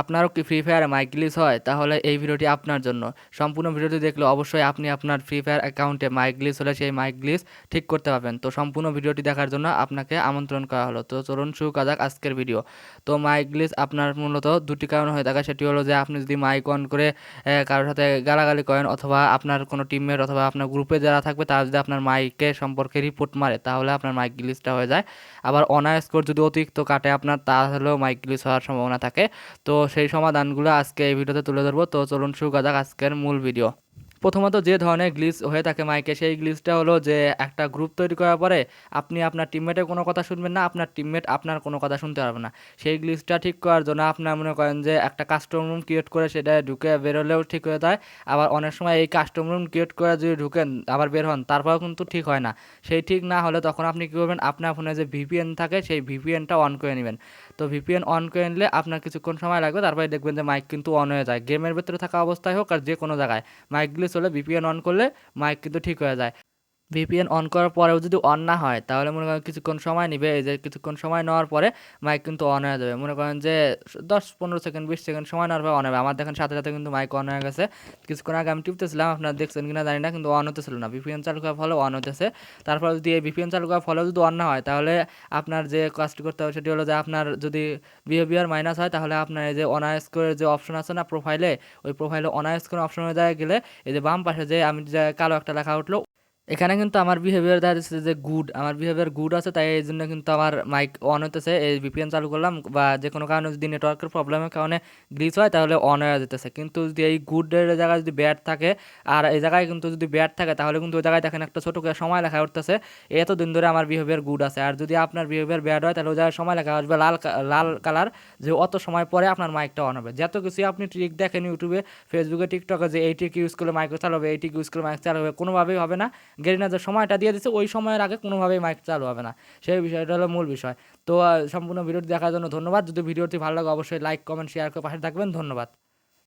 আপনারও কি free fire mic glitch হয়? তাহলে এই ভিডিওটি আপনার জন্য। সম্পূর্ণ ভিডিওটি দেখলে অবশ্যই আপনি আপনার ফ্রি ফায়ার অ্যাকাউন্টে মাইক গ্লিচ হলে সেই মাইক গ্লিচ ঠিক করতে পারবেন। তো সম্পূর্ণ ভিডিওটি দেখার জন্য আপনাকে আমন্ত্রণ করা হলো। তো চলুন শুরু করা যাক আজকের ভিডিও। তো মাইক গ্লিচ আপনার মূলত দুটি কারণ হয়ে থাকে। সেটি হলো যে আপনি যদি মাইক অন করে কারোর সাথে গালাগালি করেন অথবা আপনার কোনো টিমমেট অথবা আপনার গ্রুপে যারা থাকবে, তারা যদি আপনার মাইকে সম্পর্কে রিপোর্ট মারে, তাহলে আপনার মাইক গ্লিচটা হয়ে যায়। আবার অনার স্কোর যদি অতিরিক্ত কাটে আপনার, তাহলেও মাইক গ্লিচ হওয়ার সম্ভাবনা থাকে। তো সেই সমাধানগুলো আজকে এই ভিডিওতে তুলে ধরবো। তো চলুন শুরু করা আজকের মূল ভিডিও প্রথমত যে ধরনের গ্লিচ হয়ে থাকে মাইকে, সেই গ্লিচটা হলো যে একটা গ্রুপ তৈরি করার পরে আপনি আপনার টিমমেটের কোনো কথা শুনবেন না, আপনার টিমমেট আপনার কোনো কথা শুনতে পারবে না। সেই গ্লিচটা ঠিক করার জন্য আপনার মনে করেন যে একটা কাস্টম রুম ক্রিয়েট করে সেটা ঢুকে বেরোলেও ঠিক হয়ে যায়। আবার অনেক সময় এই কাস্টম রুম ক্রিয়েট করে যদি ঢুকেন, আবার বের হন, তারপরেও কিন্তু ঠিক হয় না। সেই ঠিক না হলে তখন আপনি কী করবেন? আপনার ফোনে যে ভিপিএন থাকে, সেই ভিপিএনটা অন করে নেবেন। তো ভিপিএন অন করে নিলে আপনার কিছুক্ষণ সময় লাগবে, তারপরে দেখবেন যে মাইক কিন্তু অন হয়ে যায়। গেমের ভেতরে থাকা অবস্থায় হোক আর যে কোনো জায়গায় মাইক হলে ভিপিএন অন করলে মাইক কিন্তু ঠিক হয়ে যায়। ভিপিএন অন করার পরেও যদি অন না হয়, তাহলে মনে করেন কিছুক্ষণ সময় নেবে। এই যে কিছুক্ষণ সময় নেওয়ার পরে মাইক কিন্তু অন হয়ে যাবে। মনে করেন যে দশ, পনেরো সেকেন্ড, বিশ সেকেন্ড সময় নেওয়ার পরে অন হবে। আমার দেখেন সাথে সাথে কিন্তু মাইক অন হয়ে গেছে। কিছুক্ষণ আগে আমি টিপতেছিলাম, আপনারা দেখছেন কিনা জানি না, কিন্তু অন হতেছিল না। ভিপিএন চালু করার ফলে অন হতেছে তারপর যদি এই ভিপিএন চালু করার ফলেও যদি অন না হয়, তাহলে আপনার যে কাজটি করতে হবে সেটি হলো যে আপনার যদি বিহেভিয়ার মাইনাস হয়, তাহলে আপনার এই যে অনায়াস করে যে অপশন আছে না প্রোফাইলে ওই প্রোফাইলে অনায়াস করে অপশনের জায়গায় গেলে, এই যে বাম পাশে যে আমি যে কালো একটা লেখা উঠল এখানে কিন্তু আমার বিহেভিয়ার দেখা যাচ্ছে যে গুড আমার বিহেভিয়ার গুড আছে, তাই এই জন্য কিন্তু আমার মাইক অন হতেছে এই ভিপিএন চালু করলাম বা যে কোনো কারণে যদি নেটওয়ার্কের প্রবলেমের কারণে গ্লিচ হয়, তাহলে অন হয়ে যেতেছে কিন্তু যদি এই গুডের জায়গায় যদি ব্যাড থাকে, আর এই জায়গায় কিন্তু যদি ব্যাড থাকে, তাহলে কিন্তু ওই জায়গায় দেখেন একটা ছোটো করে সময় লেখা উঠতেছে, এতদিন ধরে আমার বিহেভিয়ার গুড আছে। আর যদি আপনার বিহেভিয়ার ব্যাড হয়, তাহলে ওই জায়গায় সময় লেখা আসবে লাল লাল কালার যে অত সময় পরে আপনার মাইকটা অন হবে। যত কিছু আপনি ট্রিক দেখেন ইউটিউবে ফেসবুকে টিকটকে যে এই ট্রিক ইউজ করলে মাইক চালু হবে, এই ট্রিক ইউজ করলে মাইক চালাবে কোনোভাবেই হবে না। গেরিনা যে সময়টা দিয়ে দিচ্ছে ওই সময়ের আগে কোনোভাবেই মাইক চালু হবে না। সেই বিষয়টা হলো মূল বিষয়। তো সম্পূর্ণ ভিডিওটি দেখার জন্য ধন্যবাদ। যদি ভিডিওটি ভালো লাগে, অবশ্যই লাইক কমেন্ট শেয়ার করে পাশে থাকবেন। ধন্যবাদ।